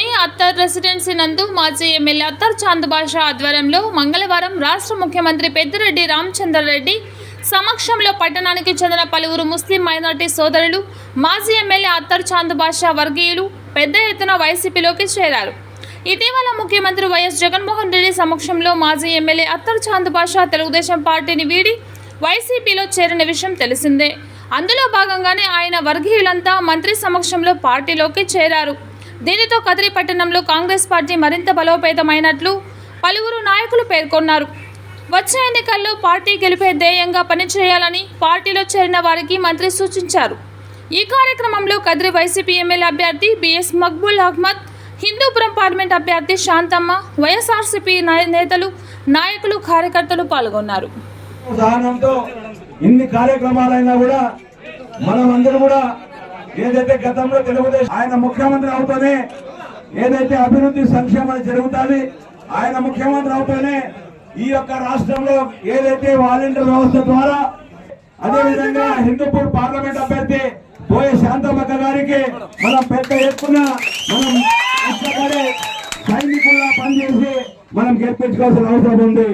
అత్తర్ residency నందు మాజీ MLA Attar Chand బాషా ఆధ్వర్యంలో మంగళవారం రాష్ట్ర ముఖ్యమంత్రి పెద్దిరెడ్డి రామచంద్రారెడ్డి సమక్షంలో పట్టణానికి చెందిన పలువురు ముస్లిం మైనార్టీ సోదరులు మాజీ ఎమ్మెల్యే అత్తర్ చాంద్ బాషా వర్గీయులు పెద్ద ఎత్తున వైసీపీలోకి చేరారు. ఇటీవల ముఖ్యమంత్రి వైఎస్ జగన్మోహన్ రెడ్డి సమక్షంలో మాజీ ఎమ్మెల్యే అత్తర్ చాంద్ బాషా తెలుగుదేశం పార్టీని వీడి వైసీపీలో చేరిన విషయం తెలిసిందే. అందులో భాగంగానే ఆయన వర్గీయులంతా మంత్రి సమక్షంలో పార్టీలోకి చేరారు. దీనితో కదిరి పట్టణంలో కాంగ్రెస్ పార్టీ మరింత బలోపేతమైనట్లు పలువురు నాయకులు పేర్కొన్నారు. వచ్చే ఎన్నికల్లో పార్టీ గెలిపే ధ్యేయంగా పనిచేయాలని పార్టీలో చేరిన వారికి మంత్రి సూచించారు. ఈ కార్యక్రమంలో కదిరి వైసీపీ ఎమ్మెల్యే అభ్యర్థి B S Maqbool Ahmed Hindupuram parliament అభ్యర్థి శాంతమ్మ వైఎస్ఆర్సీపీ నేతలు నాయకులు కార్యకర్తలు పాల్గొన్నారు. ఇన్ని కార్యక్రమాలైనా కూడా మనం అందరం కూడా ఏదైతే గతంలో తెలుగుదేశం ఆయన ముఖ్యమంత్రి అవుతూనే ఏదైతే అభివృద్ధి సంక్షేమం జరుగుతుంది ఆయన ముఖ్యమంత్రి అవుతూనే ఈ యొక్క రాష్ట్రంలో ఏదైతే వాలంటీర్ వ్యవస్థ ద్వారా అదేవిధంగా హిందూపూర్ పార్లమెంట్ అభ్యర్థి పోయే శాంతమ్మక్క గారికి మనం పెద్ద ఎత్తున మనం కష్టపడి సైనికుల్లా పనిచేసి మనం గెలిపించుకోవాల్సిన అవసరం ఉంది.